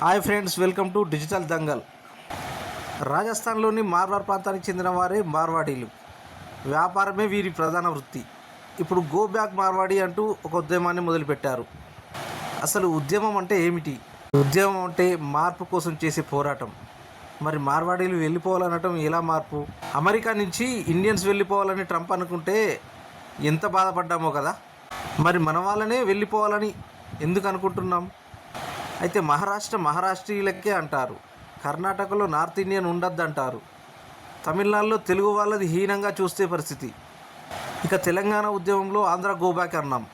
Hi friends welcome to digital Dangal. రాజస్థాన్లోని మార్వార్ ప్రాంతానికి చెందిన వారే మార్వాడీలు. వ్యాపారమే వీరి ప్రధాన వృత్తి. ఇప్పుడు గో బ్యాక్ మార్వాడి అంటూ ఒక ఉద్యమాన్ని మొదలుపెట్టారు. అసలు ఉద్యమం అంటే ఏమిటి? ఉద్యమం అంటే మార్పు కోసం చేసే పోరాటం. మరి మార్వాడీలు వెళ్ళిపోవాలనటం ఎలా మార్పు? అమెరికా నుంచి ఇండియన్స్ వెళ్ళిపోవాలని ట్రంప్ అనుకుంటే ఎంత బాధపడ్డామో కదా. మరి మన వాళ్ళనే వెళ్ళిపోవాలని ఎందుకు అనుకుంటున్నాం? అయితే మహారాష్ట్ర మహారాష్ట్రీయులకే అంటారు. కర్ణాటకలో నార్త్ ఇండియన్ ఉండద్దు అంటారు తమిళనాడులో తెలుగు వాళ్ళది హీనంగా చూస్తే పరిస్థితి. ఇక తెలంగాణ ఉద్యమంలో ఆంధ్ర గోబ్యాక్ అన్నాం.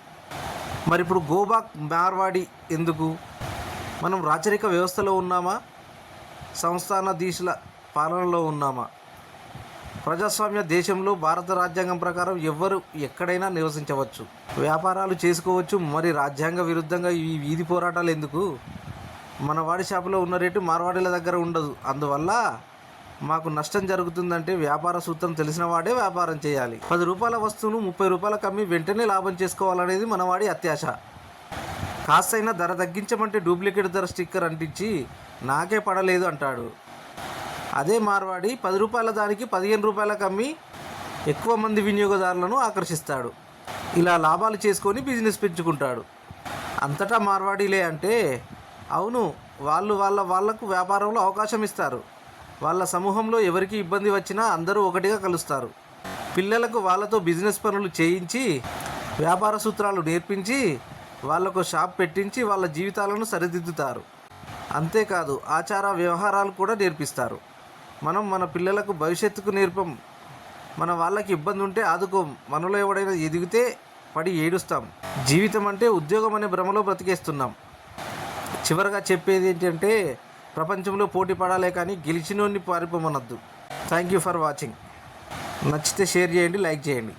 మరి ఇప్పుడు గోబాక్ మార్వాడి ఎందుకు? మనం రాచరిక వ్యవస్థలో ఉన్నామా? సంస్థానాధీశుల పాలనలో ఉన్నామా? ప్రజాస్వామ్య దేశంలో భారత రాజ్యాంగం ప్రకారం ఎవ్వరు ఎక్కడైనా నివసించవచ్చు. వ్యాపారాలు చేసుకోవచ్చు మరి రాజ్యాంగ విరుద్ధంగా ఈ వీధి పోరాటాలు ఎందుకు? మన వాడి షాపులో ఉన్న రేటు మార్వాడీల దగ్గర ఉండదు. అందువల్ల మాకు నష్టం జరుగుతుందంటే వ్యాపార సూత్రం తెలిసిన వాడే వ్యాపారం చేయాలి. పది రూపాయల వస్తువును ముప్పై రూపాయలకు అమ్మి వెంటనే లాభం చేసుకోవాలనేది మనవాడి అత్యాశ. కాస్తైనా ధర తగ్గించమంటే డూప్లికేట్ ధర స్టిక్కర్ అంటించి నాకే పడలేదు అంటాడు. అదే మార్వాడి పది రూపాయల దానికి పదిహేను రూపాయలకు అమ్మి ఎక్కువ మంది వినియోగదారులను ఆకర్షిస్తాడు. ఇలా లాభాలు చేసుకొని బిజినెస్ పెంచుకుంటాడు. అంతటా మార్వాడీలే అంటే అవును వాళ్ళు వాళ్ళ వాళ్ళకు వ్యాపారంలో అవకాశం ఇస్తారు. వాళ్ళ సమూహంలో ఎవరికి ఇబ్బంది వచ్చినా అందరూ ఒకటిగా కలుస్తారు. పిల్లలకు వాళ్ళతో బిజినెస్ పనులు చేయించి వ్యాపార సూత్రాలు నేర్పించి వాళ్ళకు షాప్ పెట్టించి వాళ్ళ జీవితాలను సరిదిద్దుతారు. అంతేకాదు ఆచార వ్యవహారాలు కూడా నేర్పిస్తారు. మనం మన పిల్లలకు భవిష్యత్తుకు నేర్పం. మన వాళ్ళకి ఇబ్బంది ఉంటే ఆదుకోం. మనలో ఎవడైనా ఎదిగితే పడి ఏడుస్తాం. జీవితం అంటే ఉద్యోగం అనే భ్రమలో బ్రతికేస్తున్నాం. చివరగా చెప్పేది ఏంటంటే ప్రపంచంలో పోటీ పడాలే కానీ గెలిచినోన్ని పారిపోమనద్దు. Thank you for watching. నచ్చితే షేర్ చేయండి లైక్ చేయండి.